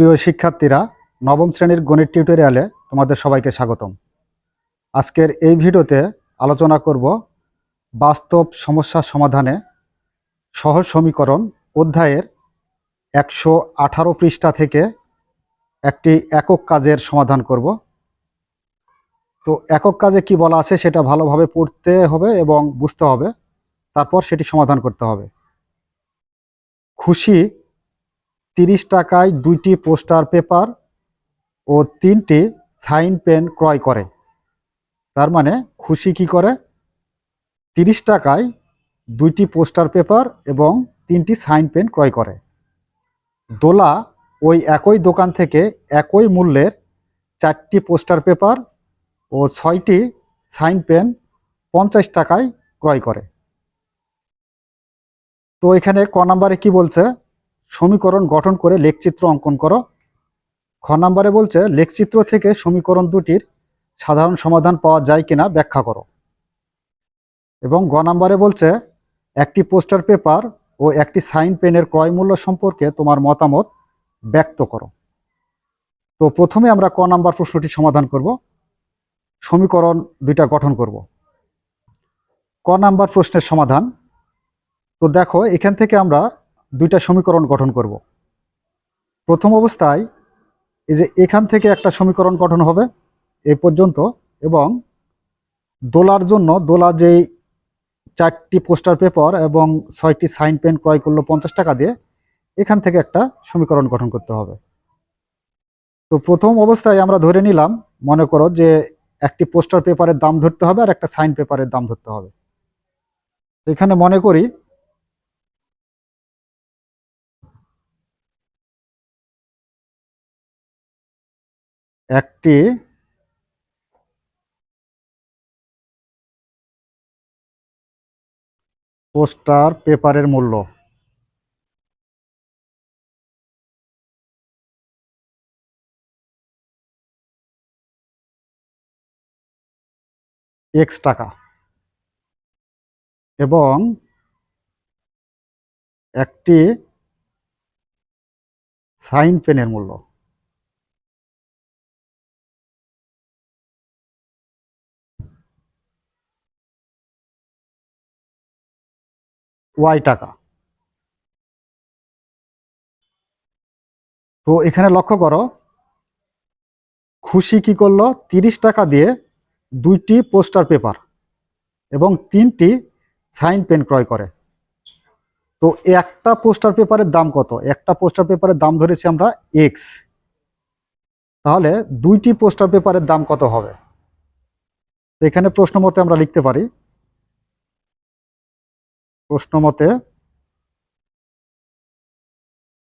প্রিয় শিক্ষার্থীরা, নবম শ্রেণির গণিত টিউটোরিয়ালে তোমাদের সবাইকে স্বাগতম। আজকের এই ভিডিওতে আলোচনা করব বাস্তব সমস্যা সমাধানে সহজ সমীকরণ অধ্যায়ের একশো আঠারো পৃষ্ঠা থেকে একটি একক কাজের সমাধান করব। তো একক কাজে কি বলা আছে সেটা ভালোভাবে পড়তে হবে এবং বুঝতে হবে, তারপর সেটি সমাধান করতে হবে। খুশি তিরিশ টাকায় দুইটি পোস্টার পেপার ও তিনটি সাইন পেন ক্রয় করে। তার মানে খুশি কি করে? তিরিশ টাকায় দুইটি পোস্টার পেপার এবং তিনটি সাইন পেন ক্রয় করে। দোলা ওই একই দোকান থেকে একই মূল্যের চারটি পোস্টার পেপার ও ছয়টি সাইন পেন পঞ্চাশ টাকায় ক্রয় করে। তো এখানে ক নাম্বারে কি বলছে? সমীকরণ গঠন করে লেখচিত্র অঙ্কন করো। খ নাম্বারে বলছে, লেখচিত্র থেকে সমীকরণ দুটির সাধারণ সমাধান পাওয়া যায় কিনা ব্যাখ্যা করো। এবং গ নাম্বারে বলছে, একটি পোস্টার পেপার ও একটি সাইন পেনের ক্রয় মূল্য সম্পর্কে তোমার মতামত ব্যক্ত করো। তো প্রথমে আমরা ক নাম্বার প্রশ্নটি সমাধান করব। সমীকরণ দুইটা গঠন করব। ক নাম্বার প্রশ্নের সমাধান। তো দেখো, এখান থেকে আমরা দুইটা সমীকরণ গঠন করব। প্রথম অবস্থায় এই যে এখান থেকে একটা সমীকরণ গঠন হবে এই পর্যন্ত এবং দোলার জন্য, দোলা যেই চারটি পোস্টার পেপার এবং ছয়টি সাইন পেন ক্রয় করল পঞ্চাশ টাকা দিয়ে, এখান থেকে একটা সমীকরণ গঠন করতে হবে। তো প্রথম অবস্থায় আমরা ধরে নিলাম, মনে করো যে একটি পোস্টার পেপারের দাম ধরতে হবে আর একটা সাইন পেপারের দাম ধরতে হবে। এখানে মনে করি একটি পোস্টার পেপারের মূল্য। এক্স টাকা। এবং একটি সাইন পেনের মূল্য। ওয়াই টাকা। তো এখানে লক্ষ্য করো, খুশি কি করল? তিরিশ টাকা দিয়ে দুইটি পোস্টার পেপার এবং তিনটি সাইন পেন ক্রয় করে। তো একটা পোস্টার পেপারের দাম কত? একটা পোস্টার পেপারের দাম ধরেছি আমরা এক্স তাহলে দুইটি পোস্টার পেপারের দাম কত হবে? এখানে প্রশ্ন মতে আমরা লিখতে পারি প্রশ্ন মতে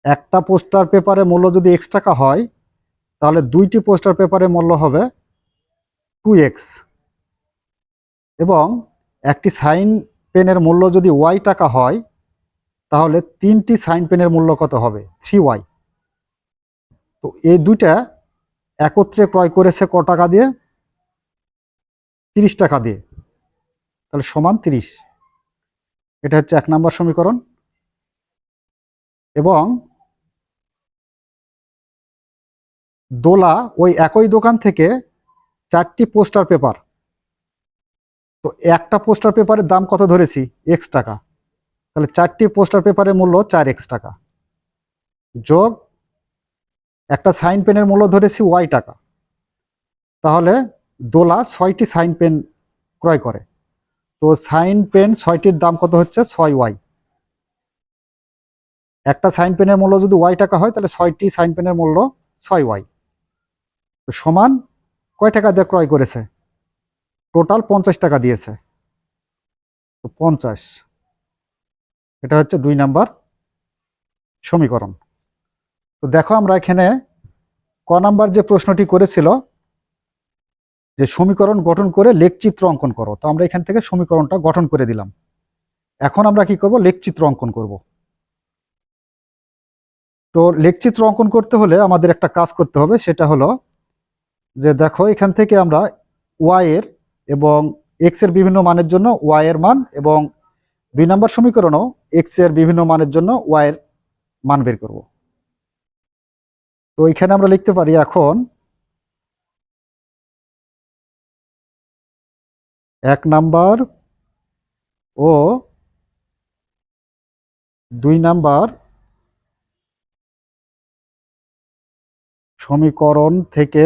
একটা পোস্টার পেপারের মূল্য যদি এক্স টাকা হয়, তাহলে দুইটি পোস্টার পেপারের মূল্য হবে টু এক্স এবং একটি সাইন পেনের মূল্য যদি ওয়াই টাকা হয়, তাহলে তিনটি সাইন পেনের মূল্য কত হবে? থ্রি ওয়াই তো এই দুইটা একত্রে ক্রয় করেছে ক টাকা দিয়ে? তিরিশ টাকা দিয়ে। তাহলে সমান তিরিশ। এটা হচ্ছে এক নম্বর সমীকরণ। এবং দোলা ওই একই দোকান থেকে চারটি পোস্টার পেপার। তো একটা পোস্টার পেপারের দাম কত ধরেছি? এক্স টাকা। তাহলে চারটি পোস্টার পেপারের মূল্য চার এক্স টাকা। যোগ একটা সাইন পেনের মূল্য ধরেছি ওয়াই টাকা। তাহলে দোলা ছয়টি সাইন পেন ক্রয় করে। তো সাইন পেন ছয়টির দাম কত হচ্ছে? ছয় ওয়াই। একটা সাইন পেনের মূল্য যদি ওয়াই টাকা হয়, তাহলে ছয়টি সাইন পেনের মূল্য ছয় ওয়াই। তো সমান কয় টাকা দিয়ে ক্রয় করেছে? টোটাল পঞ্চাশ টাকা দিয়েছে। তো পঞ্চাশ। এটা হচ্ছে দুই নাম্বার সমীকরণ। তো দেখো আমরা এখানে ক নাম্বার যে প্রশ্নটি করেছিল যে সমীকরণ গঠন করে লেখচিত্র অঙ্কন করো। তো আমরা এখান থেকে সমীকরণটা গঠন করে দিলাম। এখন আমরা কি করব? লেখচিত্র অঙ্কন করব। তো লেখচিত্র অঙ্কন করতে হলে আমাদের একটা কাজ করতে হবে, সেটা হলো যে দেখো, এখান থেকে আমরা ওয়াই এর এবং এক্সের বিভিন্ন মানের জন্য ওয়াই এর মান এবং দুই নম্বর সমীকরণও এক্সের বিভিন্ন মানের জন্য ওয়াই এর মান বের করব। তো এখানে আমরা লিখতে পারি এখন এক নাম্বার ও দুই নাম্বার সমীকরণ থেকে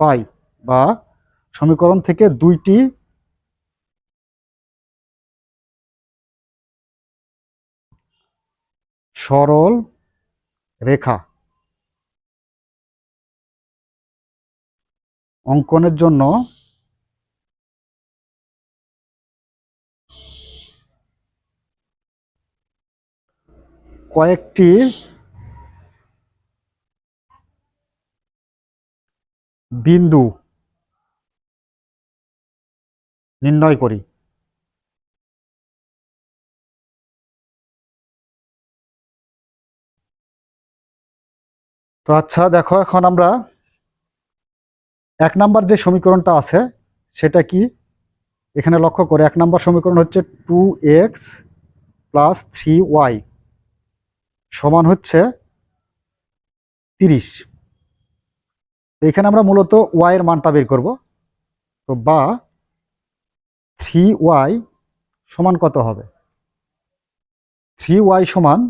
পাই বা সমীকরণ থেকে দুইটি সরল রেখা। অঙ্কনের জন্য কয়েকটি বিন্দু নির্ণয় করি। তো আচ্ছা দেখো এখন আমরা এক নাম্বার যে সমীকরণটা আছে, সেটা কি? এখানে লক্ষ্য করে, এক নাম্বার সমীকরণ হচ্ছে two x plus three y সমান হচ্ছে তিরিশ। এখানে আমরা মূলত ওয়াই এর মানটা বের করব। তো বা থ্রি ওয়াই সমান কত হবে? থ্রি ওয়াই সমান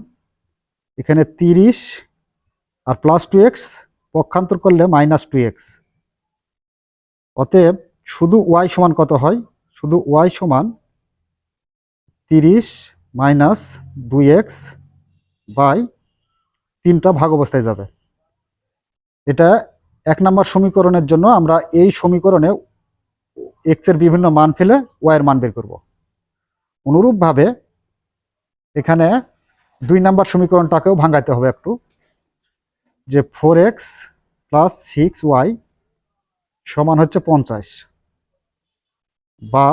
এখানে তিরিশ আর প্লাস টু এক্স পক্ষান্তর করলে মাইনাস টু এক্স অতএব শুধু ওয়াই সমান কত হয়? শুধু ওয়াই সমান তিরিশ মাইনাস দুই এক্স বাই তিনটা ভাগ অবস্থায় যাবে। এটা এক নম্বর সমীকরণের জন্য আমরা এই সমীকরণে এক্সের বিভিন্ন মান ফেলে ওয়াই এর মান বের করব। অনুরূপভাবে এখানে দুই নাম্বার সমীকরণটাকেও ভাঙাইতে হবে একটু। যে four x plus six y সমান হচ্ছে পঞ্চাশ। বা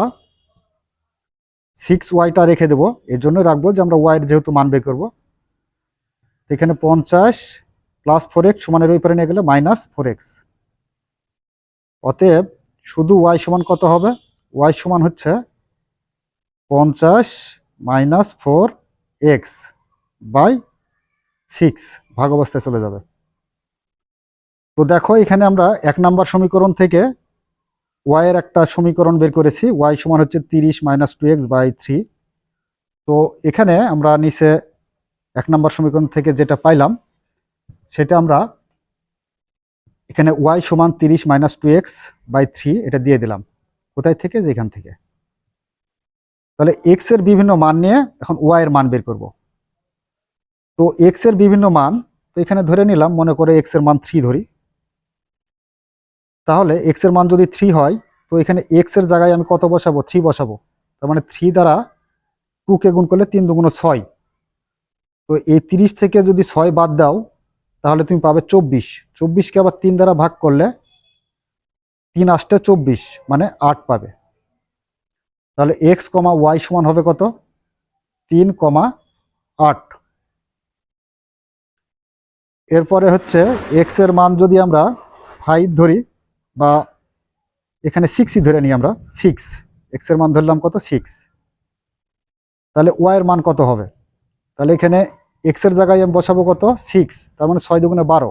সিক্স ওয়াইটা রেখে দেবো। এর জন্য রাখব যে আমরা ওয়াইয়ের যেহেতু মান বের করব। এখানে পঞ্চাশ প্লাস ফোর এক্স সমানের ওই পারে নিয়ে গেলে মাইনাস ফোর এক্স অতএব শুধু ওয়াই সমান কত হবে? ওয়াই সমান হচ্ছে পঞ্চাশ minus four x by six ভাগ অবস্থায় চলে যাবে। তো দেখো, এখানে আমরা এক নাম্বার সমীকরণ থেকে ওয়াই এর একটা সমীকরণ বের করেছি। ওয়াই সমান হচ্ছে তিরিশ minus two x by three তো এখানে আমরা নিচে এক নাম্বার সমীকরণ থেকে যেটা পাইলাম, সেটা আমরা এখানে ওয়াই সমান তিরিশ minus two x by three এটা দিয়ে দিলাম। কোথায় থেকে? যে এখান থেকে। তাহলে এক্সের বিভিন্ন মান নিয়ে এখন ওয়াই এর মান বের করব। তো এক্সের বিভিন্ন মান, তো এখানে ধরে নিলাম, মনে করে এক্সের মান থ্রি ধরি। তাহলে এক্সের মান যদি থ্রি হয়, তো এখানে এক্সের জায়গায় আমি কত বসাবো? থ্রি বসাবো। তার মানে থ্রি দ্বারা টু কে গুণ করলে তিন দুগুণ ছয়। তো এই তিরিশ থেকে যদি ছয় বাদ দাও, তাহলে তুমি পাবে চব্বিশ। চব্বিশকে আবার তিন দ্বারা ভাগ করলে তিন আসতে চব্বিশ মানে আট পাবে। তাহলে এক্স কমা ওয়াই সমান হবে কত? তিন কমা আট। এরপরে হচ্ছে এক্সের মান যদি আমরা ফাইভ ধরি বা এখানে সিক্সই ধরে নিই আমরা সিক্স এক্সের মান ধরলাম কত? সিক্স তাহলে ওয়াইয়ের মান কত হবে? তাহলে এখানে এক্সের জায়গায় আমি বসাবো কত? সিক্স তার মানে ছয় দুগুণে বারো।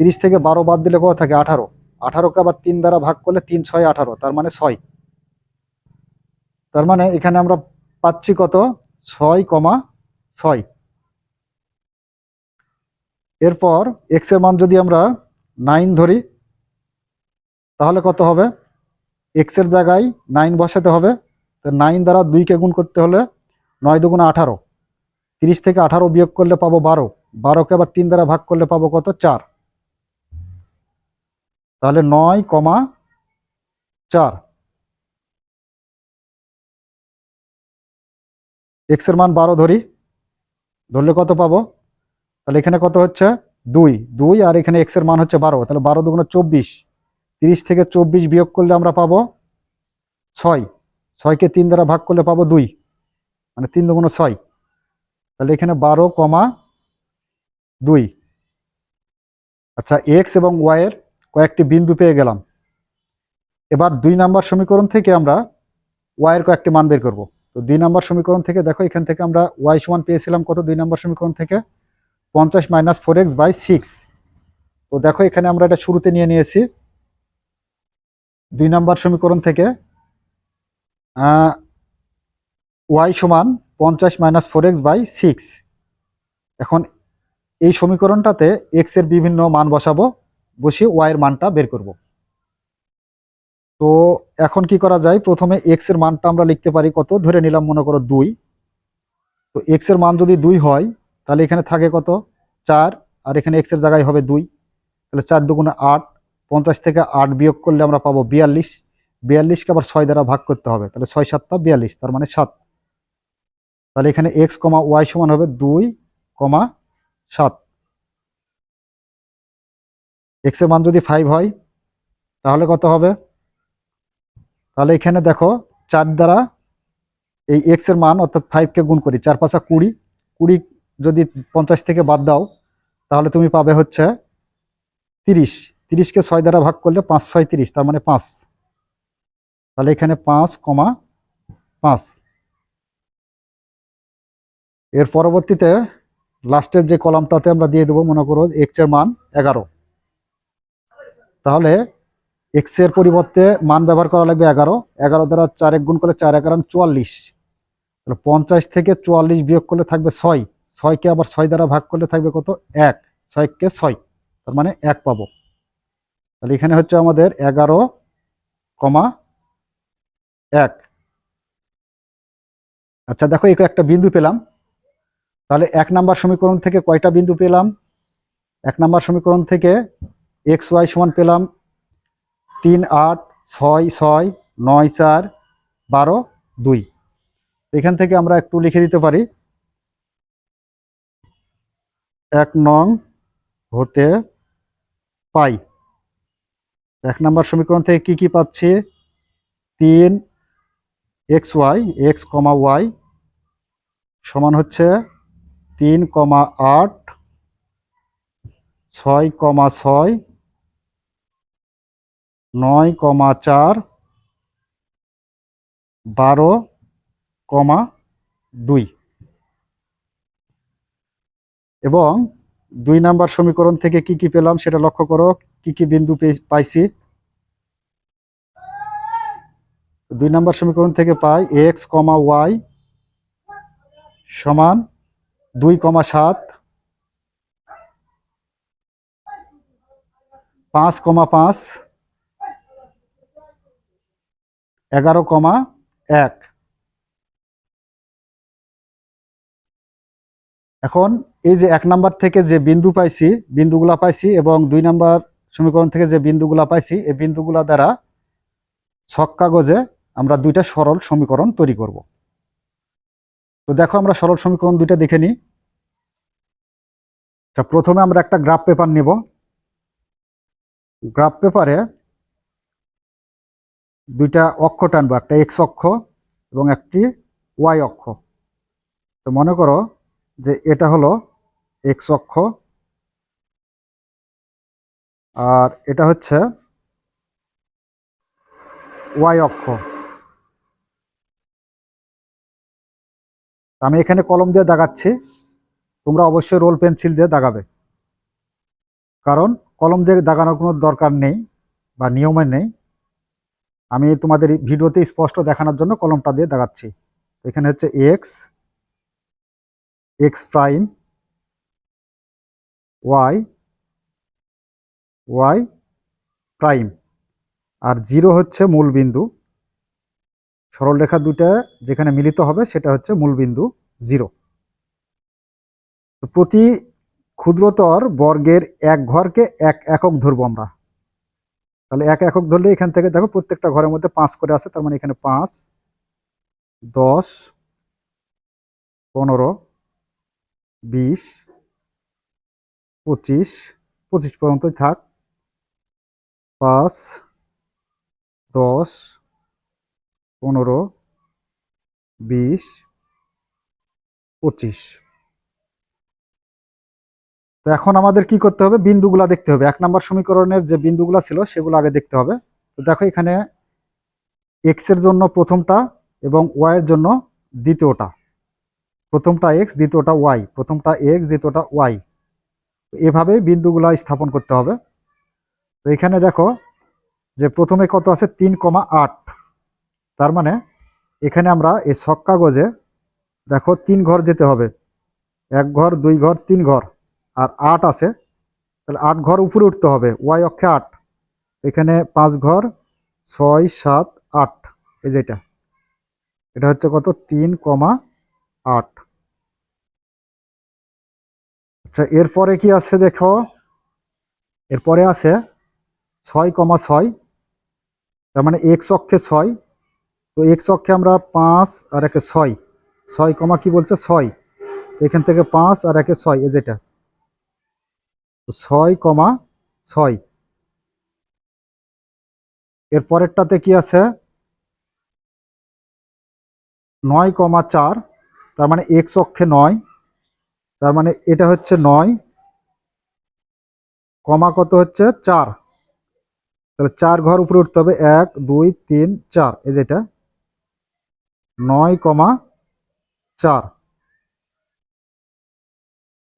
তিরিশ থেকে বারো বাদ দিলে কত থাকে? আঠারো। আঠারোকে আবার তিন দ্বারা ভাগ করলে তিন, ছয়, আঠারো, তার মানে ছয়। তার মানে এখানে আমরা পাচ্ছি কত? ছয় কমা ছয়। এরপর এক্সের মান যদি আমরা নাইন ধরি তাহলে কত হবে? এক্সের জায়গায় নাইন বসাতে হবে। তো নাইন দ্বারা দুইকে গুণ করতে হলে নয় দুগুণ আঠারো। তিরিশ থেকে আঠারো বিয়োগ করলে পাবো বারো। বারোকে আবার তিন দ্বারা ভাগ করলে পাবো কত? চার। তাহলে নয় কমা চার। এক্সের মান বারো ধরি। ধরলে কত পাবো? তাহলে এখানে কত হচ্ছে? দুই। দুই আর এখানে এক্সের মান হচ্ছে বারো। তাহলে বারো দুগুণ চব্বিশ। তিরিশ থেকে চব্বিশ বিয়োগ করলে আমরা পাবো ছয়। ছয়কে তিন দ্বারা ভাগ করলে পাবো দুই। মানে তিন দুগুণ ছয়। তাহলে এখানে বারো কমা দুই। আচ্ছা এক্স এবং ওয়াইয়ের কয়েকটি বিন্দু পেয়ে গেলাম। এবার দুই নাম্বার সমীকরণ থেকে আমরা ওয়াইয়ের কয়েকটি মান বের করব। তো দুই নম্বর সমীকরণ থেকে দেখো, এখান থেকে আমরা ওয়াই সমান পেয়েছিলাম কত দুই নম্বর সমীকরণ থেকে? পঞ্চাশ minus four x by six তো দেখো, এখানে আমরা এটা শুরুতে নিয়ে নিয়েছি। দুই নম্বর সমীকরণ থেকে ওয়াই সমান পঞ্চাশ minus four x by six এখন এই সমীকরণটাতে এক্সের বিভিন্ন মান বসাবো, বসিয়ে ওয়াইয়ের মানটা বের করব। তো এখন কি করা যায়? প্রথমে এক্সের মানটা আমরা লিখতে পারি কত? ধরে নিলাম মনে করো দুই। তো এক্সের মান যদি দুই হয়, তাহলে এখানে থাকে কত? চার। আর এখানে এক্সের জায়গায় হবে দুই। তাহলে চার দুগুণে আট পঞ্চাশ থেকে আট বিয়োগ করলে আমরা পাবো বিয়াল্লিশ। বিয়াল্লিশকে আবার ছয় দ্বারা ভাগ করতে হবে, তাহলে ছয় সাতটা বিয়াল্লিশ, তার মানে সাত। তাহলে এখানে এক্স কমা ওয়াই সমান হবে দুই কমা সাত এক্সের মান যদি ফাইভ হয়, তাহলে কত হবে? তাহলে এখানে দেখো চার দ্বারা এই এক্সের মান অর্থাৎ ফাইভকে গুণ করি, চার পাঁচা কুড়ি। কুড়ি যদি পঞ্চাশ থেকে বাদ দাও, তাহলে তুমি পাবে হচ্ছে তিরিশ। তিরিশকে ছয় দ্বারা ভাগ করলে পাঁচ, ছয় তিরিশ, তার মানে পাঁচ। তাহলে এখানে পাঁচ কমা পাঁচ। এর পরবর্তীতে লাস্টের যে কলামটাতে আমরা দিয়ে দেবো, মনে করো এক্সের মান এগারো। তাহলে এক্সের পরিবর্তে মান ব্যবহার করা লাগবে এগারো। এগারো দ্বারা চার এক গুণ করলে চার এগারো চুয়াল্লিশ। তাহলে পঞ্চাশ থেকে চুয়াল্লিশ বিয়োগ করলে থাকবে ছয়। ছয়কে আবার ছয় দ্বারা ভাগ করলে থাকবে কত? এক। ছয়কে ছয়। তার মানে এক পাবো। তাহলে এখানে হচ্ছে আমাদের এগারো কমা এক। আচ্ছা দেখো এই একটা বিন্দু পেলাম। তাহলে এক নাম্বার সমীকরণ থেকে কয়টা বিন্দু পেলাম? এক নাম্বার সমীকরণ থেকে এক্স ওয়াই সমান পেলাম তিন আট ছয় ছয় নয় চার বারো দুই। এখান থেকে আমরা একটু লিখে দিতে পারি। এক নং হতে পাই। এক নাম্বার সমীকরণ থেকে কি কি পাচ্ছি? তিন x y, x comma y সমান হচ্ছে তিন কমা আট, ছয় কমা ছয়, নয় কমা চার, বারো কমা দুই। এবং দুই নাম্বার সমীকরণ থেকে কি কি পেলাম সেটা লক্ষ্য করো। কি কি বিন্দু পাইছি? দুই নাম্বার সমীকরণ থেকে পাই এক্স কমা ওয়াই সমান দুই কমা সাত, পাঁচ কমা পাঁচ, এগারো কমা এক। এখন এই যে এক নাম্বার থেকে যে বিন্দু পাইছি, বিন্দুগুলা পাইছি এবং দুই নাম্বার সমীকরণ থেকে যে বিন্দুগুলা পাইছি, এই বিন্দুগুলা দ্বারা ছক কাগজে আমরা দুইটা সরল সমীকরণ তৈরি করব। তো দেখো আমরা সরল সমীকরণ দুইটা দেখে নিই। তা প্রথমে আমরা একটা গ্রাফ পেপার নিব। গ্রাফ পেপারে দুইটা অক্ষ টানবো, একটা এক্স অক্ষ এবং একটি ওয়াই অক্ষ। তো মনে করো যে এটা হলো এক্স অক্ষ আর এটা হচ্ছে ওয়াই অক্ষ। আমি এখানে কলম দিয়ে দাগাচ্ছি। তোমরা অবশ্যই রোল পেন্সিল দিয়ে দাগাবে। কারণ কলম দিয়ে দাগানোর কোনো দরকার নেই বা নিয়মে নেই। আমি তোমাদের ভিডিওতে স্পষ্ট দেখানোর জন্য কলমটা দিয়ে দাগাচ্ছি। এখানে হচ্ছে x x prime, y y prime. আর জিরো হচ্ছে মূল বিন্দু। সরলরেখা দুইটা যেখানে মিলিত হবে সেটা হচ্ছে মূল বিন্দু জিরো। প্রতি ক্ষুদ্রতর বর্গের এক ঘরকে এক একক ধরবো আমরা। তাহলে এক একক ধরলে এখান থেকে দেখো প্রত্যেকটা ঘরের মধ্যে পাঁচ করে আছে, তার মানে এখানে পাঁচ, দশ, পনেরো, বিশ, পঁচিশ পঁচিশ পর্যন্তই থাক। পাঁচ, দশ, পনেরো, বিশ, পঁচিশ। তো এখন আমাদের কি করতে হবে? বিন্দুগুলা দেখতে হবে। এক নম্বর সমীকরণের যে বিন্দুগুলা ছিল, সেগুলো আগে দেখতে হবে। তো দেখো এখানে এক্সের জন্য প্রথমটা এবং ওয়াই এর জন্য দ্বিতীয়টা। প্রথমটা এক্স দ্বিতীয়টা ওয়াই প্রথমটা এক্স দ্বিতীয়টা ওয়াই এভাবে বিন্দুগুলা স্থাপন করতে হবে। তো এখানে দেখো যে প্রথমে কত আছে? তিন কমা আট। তার মানে এখানে আমরা এই ছক কাগজে দেখো তিন ঘর যেতে হবে। এক ঘর, দুই ঘর, তিন ঘর। আর আট আছে। তাহলে আট ঘর উপরে উঠতে হবে। ওয়াই অক্ষে আট। এখানে পাঁচ ঘর, ছয়, সাত, আট। এই যেটা এটা হচ্ছে কত? তিন কমা আট। আচ্ছা এরপরে কি আছে দেখো? এরপরে আছে ছয় কমা ছয়, তার মানে এক্স অক্ষে ছয়। তো এক্স অক্ষে আমরা পাঁচ আর একে ছয় ছয় কমা কি বলছে? ছয়। তো এখান থেকে পাঁচ আর একে ছয় এ যেটা। তো ছয় কমা ছয়। এর পরেরটাতে কি আছে? নয় কমা চার, তার মানে এক্স অক্ষে নয়। তার মানে এটা হচ্ছে নয়, কমা কত হচ্ছে? চার। তাহলে চার ঘর উপরে উঠতে হবে, এক, দুই, তিন, চার। এই যেটা নয় কমা চার।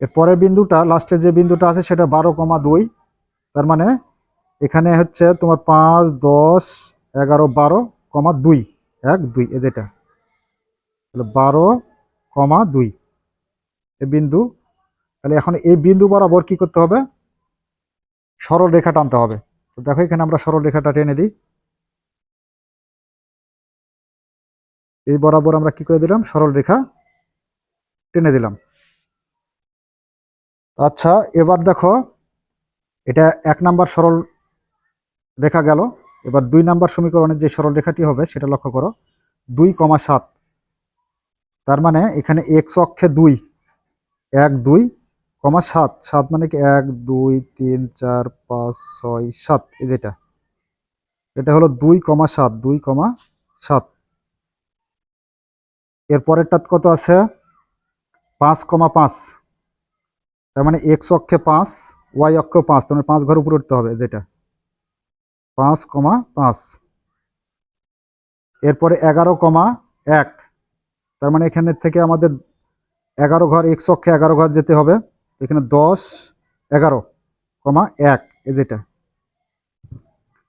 এর পরের বিন্দুটা লাস্টে যে বিন্দুটা আছে সেটা বারো কমা দুই। তার মানে এখানে হচ্ছে তোমার পাঁচ, দশ, এগারো, বারো কমা দুই। এক, দুই এ যেটা তাহলে বারো কমা দুই। এ বিন্দু। তাহলে এখন এই বিন্দু বরাবর কি করতে হবে? সরল রেখা টানতে হবে। তো দেখো, এখানে আমরা সরল রেখাটা টেনে দিই। এই বরাবর আমরা কি করে দিলাম? সরল রেখা টেনে দিলাম। আচ্ছা এবার দেখো, এটা এক নাম্বার সরল রেখা গেল। এবার দুই নাম্বার সমীকরণের যে সরল রেখাটি হবে, সেটা লক্ষ্য করো। দুই কমা সাত। তার মানে এখানে এক্স অক্ষে দুই, এক, দুই কমা সাত সাত মানে কি এক, দুই, তিন, চার, পাঁচ, ছয়, সাত, এই যেটা এটা। হলো দুই কমা সাত, দুই কমা সাত। এর পরেরটা কত আছে? পাঁচ কমা পাঁচ। তার মানে এক্স অক্ষে পাঁচ ওয়াই অক্ষে পাঁচ, তার মানে পাঁচ ঘর উপরে উঠতে হবে যেটা পাঁচ কমা পাঁচ। এরপরে এগারো কমা এক। তার মানে এখানের থেকে আমাদের এগারো ঘর এক্স অক্ষে এগারো ঘর যেতে হবে। এখানে দশ, এগারো, কমা এক এ যেটা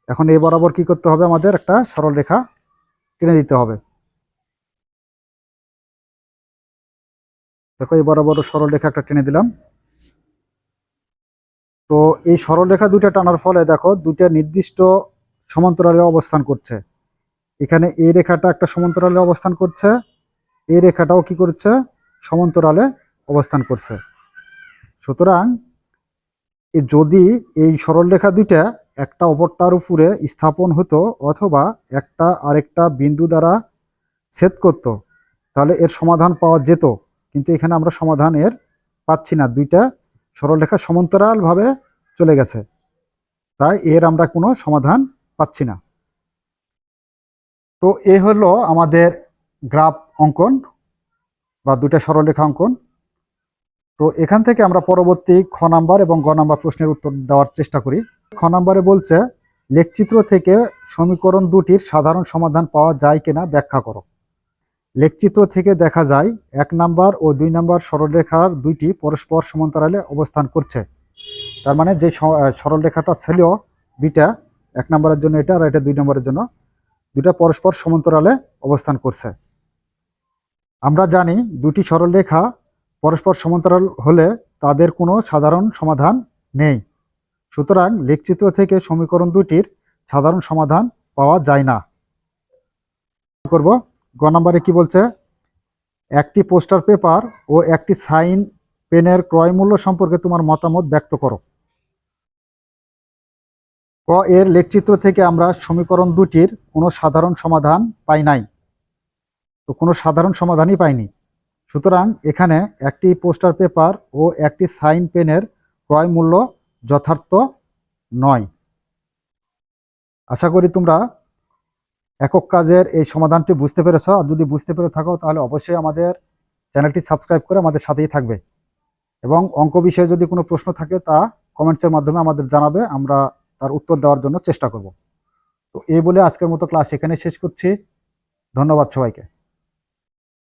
এখন এই বরাবর কি করতে হবে আমাদের? একটা সরল রেখা টেনে দিতে হবে। দেখো এই বরাবর সরল রেখা একটা টেনে দিলাম। তো এই সরল রেখা দুইটা টানার ফলে দেখো, দুইটা নির্দিষ্ট সমান্তরালে অবস্থান করছে। এখানে এই রেখাটা একটা সমান্তরালে অবস্থান করছে, এই রেখাটাও কি করছে? সমান্তরালে অবস্থান করছে। সুতরাং যদি এই সরলরেখা দুইটা একটা অপরটার উপরে স্থাপন হতো অথবা একটা আরেকটা বিন্দু দ্বারা ছেদ করত, তাহলে এর সমাধান পাওয়া যেত। কিন্তু এখানে আমরা সমাধান এর পাচ্ছি না। দুইটা সরলরেখা সমান্তরালভাবে চলে গেছে। তাই এর আমরা কোনো সমাধান পাচ্ছি না। তো এ হলো আমাদের গ্রাফ অঙ্কন বা দুটা সরলরেখা অঙ্কন। তো এখান থেকে আমরা পরবর্তী খ নাম্বার এবং গ নাম্বার প্রশ্নের উত্তর দেওয়ার চেষ্টা করি। খ নাম্বারে বলছে, লেখচিত্র থেকে সমীকরণ দুটির সাধারণ সমাধান পাওয়া যায় কিনা ব্যাখ্যা করো। লেখচিত্র থেকে দেখা যায়, এক নাম্বার ও দুই নাম্বার সরলরেখার দুইটি পরস্পর সমান্তরালে অবস্থান করছে। তার মানে যে সরলরেখাটা ছিল দুইটা, এক নম্বরের জন্য এটা আর এটা দুই নম্বরের জন্য দুটা পরস্পর সমান্তরালে অবস্থান করছে। আমরা জানি দুটি সরলরেখা পরস্পর সমান্তরাল হলে তাদের কোনো সাধারণ সমাধান নেই। সুতরাং লেখচিত্র থেকে সমীকরণ দুটির সাধারণ সমাধান পাওয়া যায় না। করব, গ নম্বরে কি বলছে? একটি পোস্টার পেপার ও একটি সাইন পেনের ক্রয় মূল্য সম্পর্কে তোমার মতামত ব্যক্ত করো। ক এর লেখচিত্র থেকে আমরা সমীকরণ দুটির কোনো সাধারণ সমাধান পাই নাই। তো কোনো সাধারণ সমাধানই পাইনি। সুতরাং এখানে একটি পোস্টার পেপার ও একটি সাইন পেনের ক্রয় মূল্য যথার্থ নয়। আশা করি তোমরা একক কাজের এই সমাধানটি বুঝতে পেরেছ। আর যদি বুঝতে পেরে থাকো, তাহলে অবশ্যই আমাদের চ্যানেলটি সাবস্ক্রাইব করে আমাদের সাথেই থাকবে। এবং অঙ্ক বিষয়ে যদি কোনো প্রশ্ন থাকে, তা কমেন্টসের মাধ্যমে আমাদের জানাবে। আমরা তার উত্তর দেওয়ার জন্য চেষ্টা করব। তো এই বলে আজকের মতো ক্লাস এখানে শেষ করছি। ধন্যবাদ সবাইকে।